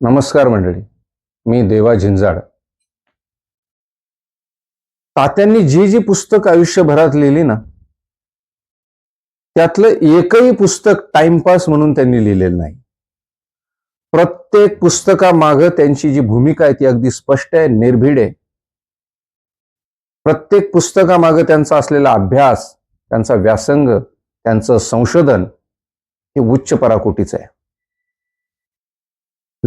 नमस्कार मंडळी मी देवा झिंजाड. तात्यांनी जी जी पुस्तक आयुष्यभरात लिहिली ना त्यातलं एकही पुस्तक टाइमपास म्हणून त्यांनी लिहिलेलं नाही. प्रत्येक पुस्तकामागं त्यांची जी भूमिका आहे ती अगदी स्पष्ट आहे निर्भीड आहे. प्रत्येक पुस्तकामागं त्यांचा असलेला अभ्यास त्यांचा व्यासंग त्यांचं संशोधन हे उच्च पराकोटीचं आहे.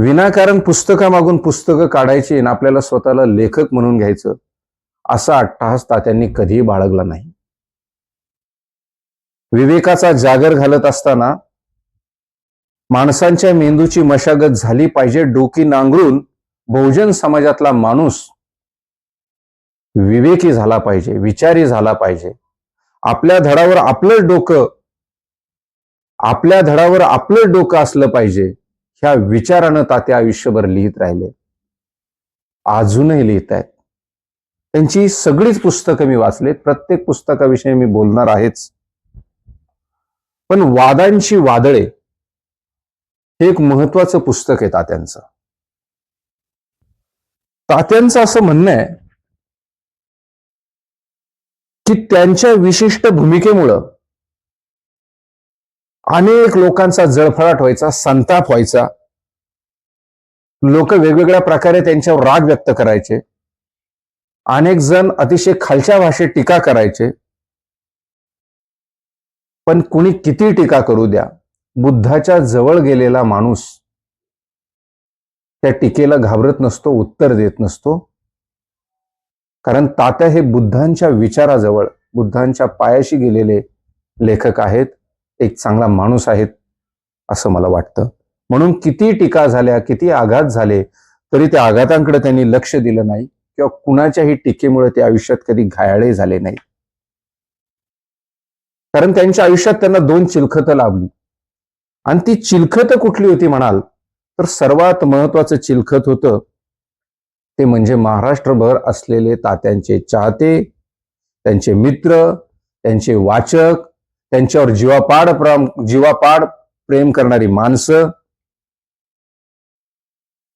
विनाकारण पुस्तकामागून पुस्तकं काढायची आणि आपल्याला स्वतःला लेखक म्हणून घ्यायचं असा अट्टहास तात्यांनी कधीही बाळगला नाही. विवेकाचा जागर घालत असताना माणसांच्या मेंदूची मशागत झाली पाहिजे डोकी नांगरून बहुजन समाजातला माणूस विवेकी झाला पाहिजे विचारी झाला पाहिजे. आपल्या धडावर आपलं डोकं आपल्या धडावर आपलं डोकं असलं पाहिजे. ह्या विचारानं तात्या आयुष्यभर लिहित राहिले. अजूनही लिहित आहेत. त्यांची सगळीच पुस्तकं मी वाचलीत. प्रत्येक पुस्तकाविषयी मी बोलणार आहेच. पण वादांची वादळे हे एक महत्वाचं पुस्तक आहे तात्यांचं. तात्यांचं असं म्हणणं आहे की त्यांच्या विशिष्ट भूमिकेमुळं अनेक लोकांचा जळफळाट व्हायचा संताप व्हायचा. लोक वेगवेगळ्या प्रकारे त्यांच्यावर राग व्यक्त करायचे. अनेक जण अतिशय खालच्या भाषेत टीका करायचे. पण कुणी किती टीका करू द्या? बुद्धाच्या जवळ गेलेला माणूस त्या टीकेला घाबरत नसतो उत्तर देत नसतो. कारण तात्या हे बुद्धांच्या विचाराजवळ बुद्धांच्या पायाशी गेलेले लेखक आहेत. एक चांगला माणूस आहेत असं मला वाटतं. म्हणून किती टीका झाल्या किती आघात झाले तरी त्या आघातांकडे त्यांनी लक्ष दिलं नाही किंवा कुणाच्याही टीकेमुळे ते आयुष्यात कधी घायाळे झाले नाही. कारण त्यांच्या आयुष्यात त्यांना दोन चिलखतं लाभली. आणि ती चिलखतं कुठली होती म्हणाल तर सर्वात महत्वाचं चिलखत होतं ते म्हणजे महाराष्ट्रभर असलेले तात्यांचे चाहते त्यांचे मित्र त्यांचे वाचक त्यांच्यावर जीवापाड प्राम जीवापाड प्रेम करणारी माणसं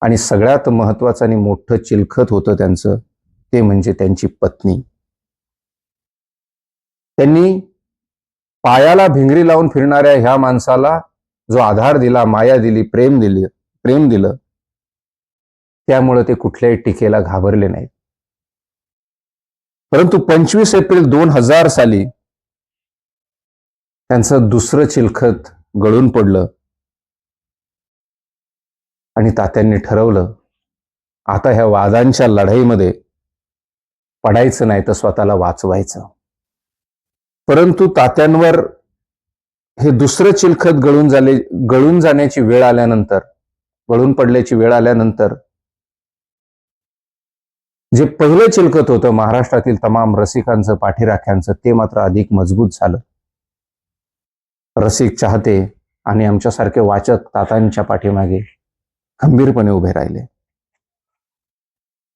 आणि सगळ्यात महत्त्वाचं आणि मोठं चिलखत होतं त्यांचं ते म्हणजे त्यांची पत्नी. त्यांनी पायाला भिंगरी लावून फिरणाऱ्या ह्या माणसाला जो आधार दिला माया दिली प्रेम दिली प्रेम दिलं त्यामुळे ते कुठल्याही टीकेला घाबरले नाहीत. परंतु पंचवीस एप्रिल दोन हजार साली त्यांचं दुसरं चिलखत गळून पडलं. आणि तात्यांनी ठरवलं आता ह्या वादांच्या लढाईमध्ये पडायचं नाही तर स्वतःला वाचवायचं. परंतु तात्यांवर हे दुसरं चिलखत गळून झाले गळून जाण्याची वेळ आल्यानंतर गळून पडल्याची वेळ आल्यानंतर जे पहिलं चिलखत होतं महाराष्ट्रातील तमाम रसिकांचं पाठीराख्यांचं ते मात्र अधिक मजबूत झालं. रसिक चाहते आणि आमच्यासारखे वाचक तातांच्या पाठीमागे खंबीरपणे उभे राहिले.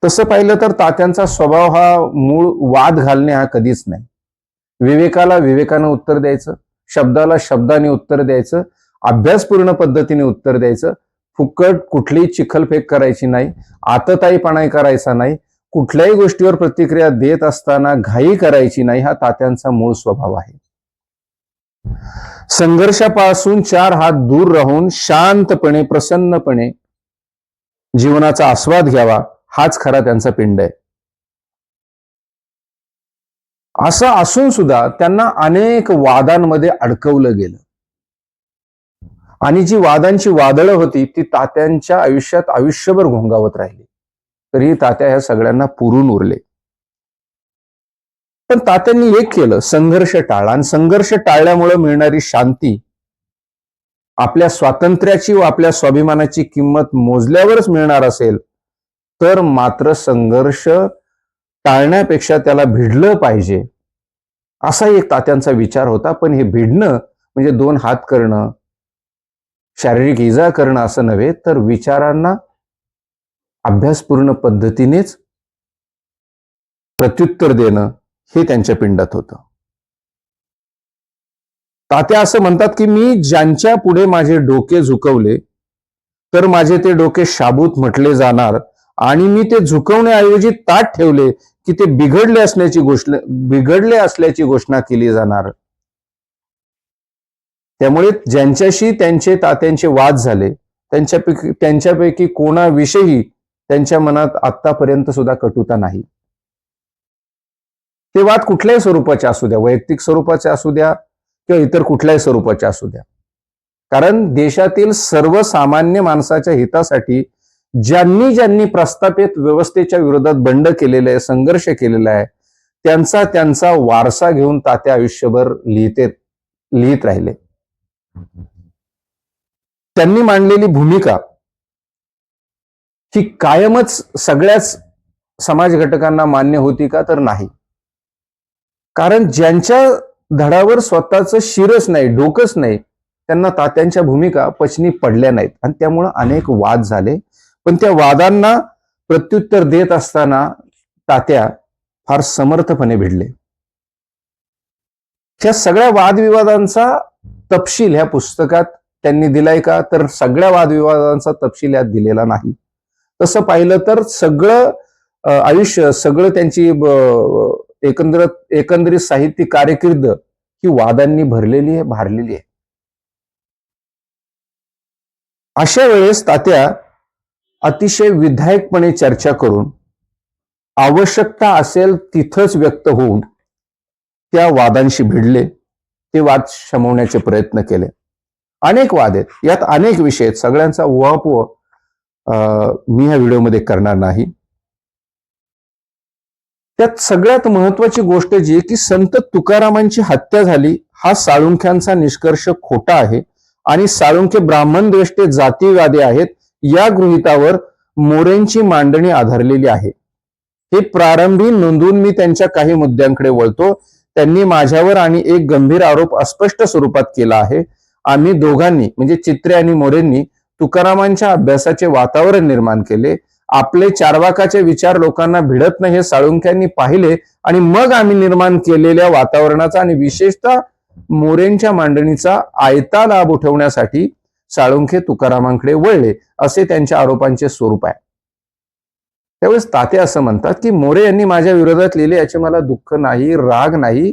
तसं पाहिलं तर तात्यांचा स्वभाव हा मूळ वाद घालणे हा कधीच नाही. विवेकाला विवेकानं उत्तर द्यायचं शब्दाला शब्दाने उत्तर द्यायचं अभ्यासपूर्ण पद्धतीने उत्तर द्यायचं. फुकट कुठलीही चिखलफेक करायची नाही आतताईपणा करायचा नाही कुठल्याही गोष्टीवर प्रतिक्रिया देत असताना घाई करायची नाही हा तात्यांचा मूळ स्वभाव आहे. संघर्षापासून चार हात दूर राहून शांतपणे प्रसन्नपणे जीवनाचा आस्वाद घ्यावा हाच खरा त्यांचा पिंड आहे. असं असून सुद्धा त्यांना अनेक वादांमध्ये अडकवलं गेलं. आणि जी वादांची वादळं होती ती तात्यांच्या आयुष्यात आयुष्यभर घोंगावत राहिली. तरीही तात्या ह्या सगळ्यांना पुरून उरले. पण तात्यांनी एक केलं संघर्ष टाळला आणि संघर्ष टाळल्यामुळे मिळणारी शांती आपल्या स्वातंत्र्याची व आपल्या स्वाभिमानाची किंमत मोजल्यावरच मिळणार असेल तर मात्र संघर्ष टाळण्यापेक्षा त्याला भिडलं पाहिजे असा एक तात्यांचा विचार होता. पण हे भिडणं म्हणजे दोन हात करणं शारीरिक इजा करणं असं नव्हे तर विचारांना अभ्यासपूर्ण पद्धतीनेच प्रत्युत्तर देणं हे त्यांच्या पिंडात होतं. तात्या असं म्हणतात की मी ज्यांच्या पुढे माझे डोके झुकवले तर माझे ते डोके शाबूत म्हटले जाणार आणि मी ते झुकवण्याऐवजी ताट ठेवले की ते बिघडले असण्याची घोषणा बिघडले असल्याची घोषणा केली जाणार. त्यामुळे ज्यांच्याशी त्यांचे तात्यांचे वाद झाले त्यांच्यापैकी त्यांच्यापैकी कोणाविषयी त्यांच्या मनात आतापर्यंत सुद्धा कटुता नाही. ते वाद कुठल्याही स्वरूपाचे असू द्या वैयक्तिक स्वरूपाचे असू द्या किंवा इतर कुठल्याही स्वरूपाच्या असू द्या. कारण देशातील सर्वसामान्य माणसाच्या हितासाठी ज्यांनी ज्यांनी प्रस्थापित व्यवस्थेच्या विरोधात बंड केलेलं आहे संघर्ष केलेला आहे त्यांचा त्यांचा वारसा घेऊन तात्या आयुष्यभर लिहिते लिहित राहिले. त्यांनी मांडलेली भूमिका ही कायमच सगळ्याच समाज घटकांना मान्य होती का तर नाही. कारण ज्यांच्या धडावर स्वतःच शिरच नाही डोकंच नाही. त्यांना तात्यांच्या भूमिका पचनी पडल्या नाहीत. आणि त्यामुळं अनेक वाद झाले. पण त्या वादांना प्रत्युत्तर देत असताना तात्या फार समर्थपणे भिडले. ह्या सगळ्या वादविवादांचा तपशील ह्या पुस्तकात त्यांनी दिलाय का? तर सगळ्या वादविवादांचा तपशील यात दिलेला नाही. तसं पाहिलं तर सगळं आयुष्य सगळं त्यांची एकंदर एकंदरीत साहित्य कार्यकिर्द ही वादांनी भरलेली आहे भारलेली आहे. अशा वेळेस तात्या अतिशय विधायकपणे चर्चा करून आवश्यकता असेल तिथंच व्यक्त होऊन त्या वादांशी भिडले ते वाद शमवण्याचे प्रयत्न केले. अनेक वाद आहेत. यात अनेक विषय आहेत. सगळ्यांचा उहापोह अं, मी ह्या व्हिडिओमध्ये करणार नाही. त्यात सगळ्यात महत्वाची गोष्ट जी आहे की संत तुकारामांची हत्या झाली हा साळुंख्यांचा निष्कर्ष खोटा आहे. आणि साळुंखे ब्राह्मण द्वेष्टे जातीवादी आहेत या गृहितावर मोरेंची मांडणी आधारलेली आहे. हे प्रारंभी नोंदवून मी त्यांच्या काही मुद्द्यांकडे वळतो. त्यांनी माझ्यावर आणि एक गंभीर आरोप अस्पष्ट स्वरूपात केला आहे. आम्ही दोघांनी म्हणजे चित्रे आणि मोरेंनी तुकारामांच्या अभ्यासाचे वातावरण निर्माण केले. आपले चारवाकाचे विचार लोकांना भिडत नाही हे साळुंख्यांनी पाहिले आणि मग आम्ही निर्माण केलेल्या वातावरणाचा आणि विशेषतः मोरेंच्या मांडणीचा आयता लाभ उठवण्यासाठी साळुंखे तुकारामांकडे वळले असे त्यांच्या आरोपांचे स्वरूप आहे. त्यावेळेस ताते असं म्हणतात की मोरे यांनी माझ्या विरोधात लिहिले याचे मला दुःख नाही राग नाही.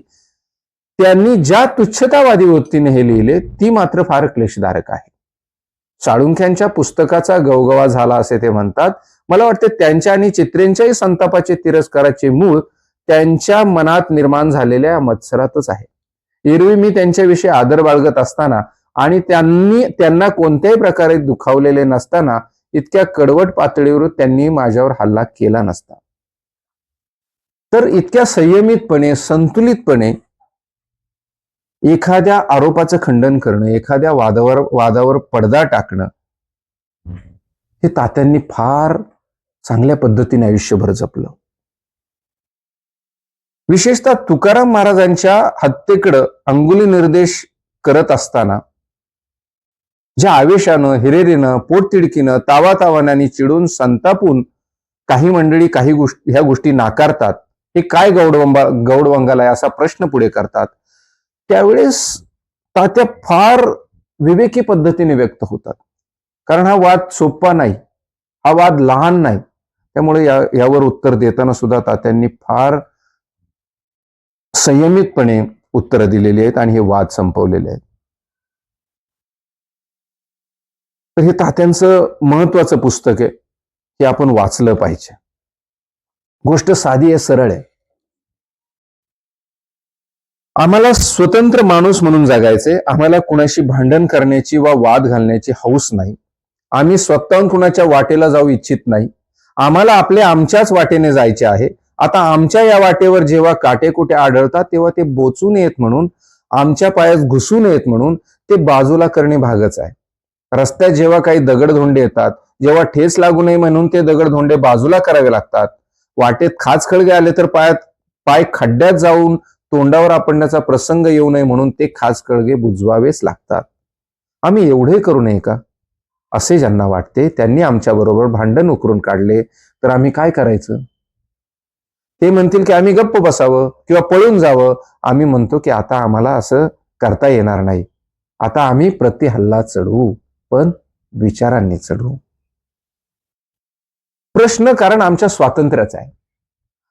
त्यांनी ज्या तुच्छतावादी वृत्तीने हे लिहिले ती मात्र फार क्लेशदारक आहे. साळुंख्यांच्या पुस्तकाचा गवगवा झाला असे ते म्हणतात. मला वाटते त्यांच्या आणि चित्रेंच्याही संतापाचे तिरस्काराचे मूळ त्यांच्या मनात निर्माण झालेल्या मत्सरातच आहे. एरवी मी त्यांच्याविषयी आदर बाळगत असताना आणि त्यांनी त्यांना कोणत्याही प्रकारे दुखावलेले नसताना इतक्या कडवट पातळीवर त्यांनी माझ्यावर हल्ला केला नसता. तर इतक्या संयमितपणे संतुलितपणे एखाद्या आरोपाचं खंडन करणं एखाद्या वादावर वादावर पडदा टाकणं हे तात्यांनी फार चांगल्या पद्धतीने आयुष्यभर जपलं. विशेषतः तुकाराम महाराजांच्या हत्येकडं अंगुली निर्देश करत असताना ज्या आवेशानं हिरेरीनं पोटतिडकीनं तावातावानाने चिडून संतापून काही मंडळी काही गोष्टी ह्या गोष्टी नाकारतात हे काय गौडवंबा गौडवंगाला आहे असा प्रश्न पुढे करतात त्यावेळेस तात्या फार विवेकी पद्धतीने व्यक्त होतात. कारण हा वाद सोपा नाही हा वाद लहान नाही. त्यामुळे या यावर उत्तर देताना सुद्धा तात्यांनी फार संयमितपणे उत्तरं दिलेली आहेत आणि हे वाद संपवलेले आहेत. तर हे तात्यांचं महत्वाचं पुस्तक आहे हे आपण वाचलं पाहिजे. गोष्ट साधी आहे सरळ आहे. आम्हाला स्वतंत्र माणूस म्हणून जगायचे आम्हाला कुणाशी भांडण करण्याची वा वाद घालण्याची हौस नाही. आम्ही स्वतःहून कुणाच्या वाटेला जाऊ इच्छित नाही. आम्हाला आपले आमच्याच वाटेने जायचे आहे. आता आमच्या या वाटेवर जेव्हा काटेकुटे आढळतात तेव्हा ते बोचू नयेत म्हणून आमच्या पायात घुसू नयेत म्हणून ते बाजूला करणे भागच आहे. रस्त्यात जेव्हा काही दगडधोंडे येतात जेव्हा ठेस लागू नये म्हणून ते दगडधोंडे बाजूला करावे लागतात. वाटेत खाच खळगे आले तर पायात पाय खड्ड्यात जाऊन तोंडावर आपणण्याचा प्रसंग येऊ नये म्हणून ते खास कळगे बुजवावेच लागतात. आम्ही एवढे करू नये का? असे ज्यांना वाटते त्यांनी आमच्याबरोबर भांडण उकरून काढले. तर आम्ही काय करायचं? ते म्हणतील की आम्ही गप्प बसावं किंवा पळून जावं. आम्ही म्हणतो की आता आम्हाला असं करता येणार नाही. आता आम्ही प्रतिहल्ला चढवू पण विचारांनी चढू प्रश्न कारण आमच्या स्वातंत्र्याचा आहे.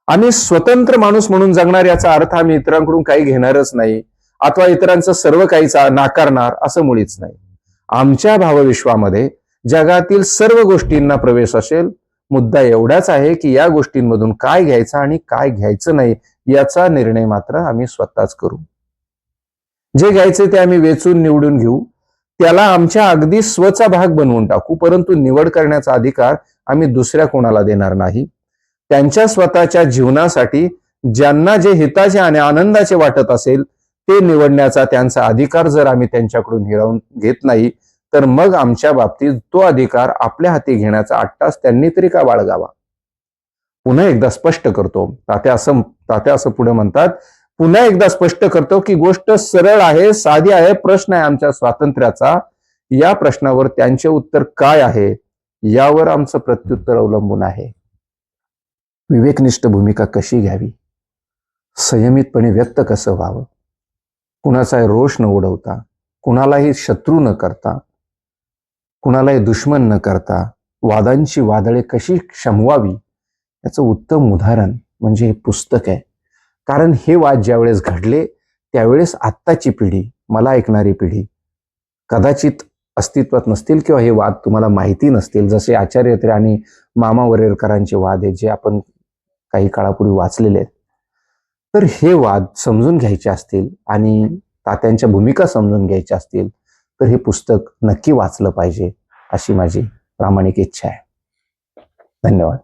आम्ही स्वतंत्र माणूस म्हणून जगणार याचा अर्थ आम्ही इतरांकडून काही घेणारच नाही. अथवा इतरांचं सर्व काहीचा नाकारणार असं मुळीच नाही. आमच्या भावविश्वामध्ये जगातील सर्व गोष्टींना प्रवेश असेल मुद्दा एवढाच आहे की या गोष्टींमधून काय घ्यायचं आणि काय घ्यायचं नाही याचा निर्णय मात्र आम्ही स्वतःच करू. जे घ्यायचे ते आम्ही वेचून निवडून घेऊ त्याला आमच्या अगदी स्वचा भाग बनवून टाकू परंतु निवड करण्याचा अधिकार आम्ही दुसऱ्या कोणाला देणार नाही. त्यांच्या स्वतःच्या जीवनासाठी ज्यांना जे हिताचे आणि आनंदाचे वाटत असेल ते निवडण्याचा त्यांचा अधिकार जर आम्ही त्यांच्याकडून हिरावून घेत नाही तर मग आमच्या बाबतीत तो अधिकार आपल्या हाती घेण्याचा आट्टास त्यांनी तरी का बाळगावा? पुन्हा एकदा स्पष्ट करतो. तात्या असं तात्या असं पुढे म्हणतात पुन्हा एकदा स्पष्ट करतो की गोष्ट सरळ आहे साधी आहे प्रश्न आहे आमच्या स्वातंत्र्याचा. या प्रश्नावर त्यांचे उत्तर काय आहे? यावर आमचं प्रत्युत्तर अवलंबून आहे. विवेकनिष्ठ भूमिका कशी घ्यावी? संयमितपणे व्यक्त कसं व्हावं? कुणाचाही रोष न उडवता कुणालाही शत्रू न करता कुणालाही दुश्मन न करता वादांची वादळे कशी शमवावी याचं उत्तम उदाहरण म्हणजे हे पुस्तक आहे. कारण हे वाद ज्यावेळेस घडले त्यावेळेस आत्ताची पिढी मला ऐकणारी पिढी कदाचित अस्तित्वात नसतील किंवा हे वाद तुम्हाला माहिती नसतील. जसे आचार्य आणि मामा वरेरकरांचे वाद आहेत जे आपण काही काळापूर्वी वाचलेले आहेत. तर हे वाद समजून घ्यायचे असतील आणि तात्यांच्या भूमिका समजून घ्यायच्या असतील तर हे पुस्तक नक्की वाचलं पाहिजे अशी माझी प्रामाणिक इच्छा आहे. धन्यवाद.